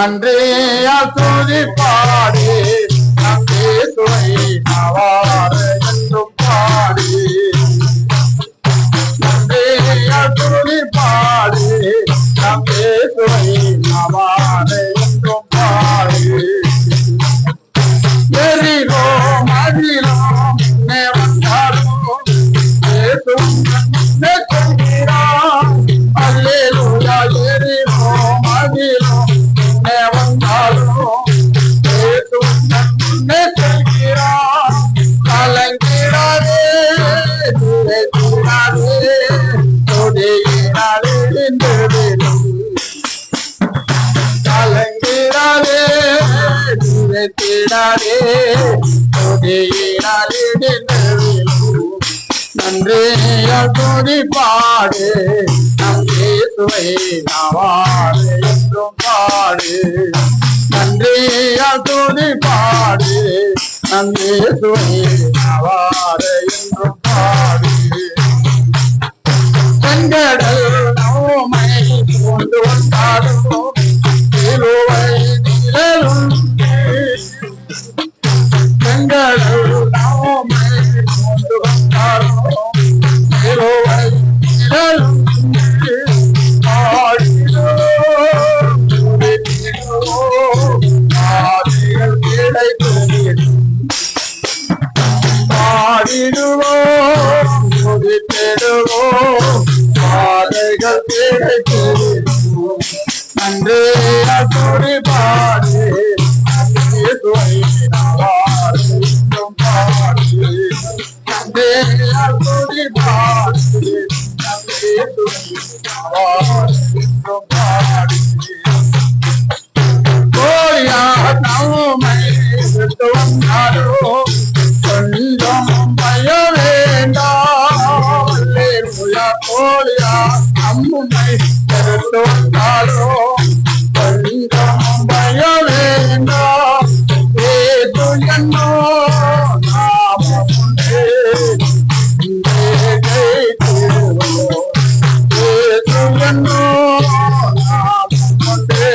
நன்றே துதி பாடு. நன்றே துணை நவார கலங்கிடாதே நினைத்திடாதே துதியினாலே நின்றுவிடும் நன்றியா பாடு நம் இயேசுவை என்றும் பாடு. நன்றியா துதி பாடு நம் இயேசுவை நாவாடு என்றும் பாடு. பாடிடுவோம் துதித்திடுவோம் பாதைகள் கிடைத்திடுவோம் நன்றே துதி பாடு அல்லேலூயா கோயா அம்முமை விட்டு வந்தாலும் கொஞ்சம் பய வேண்டாம் ஏது என்னோ? நாமம் உண்டே இங்கே ஜெயித்திடுவோம் ஏது என்னோ நாமம் உண்டே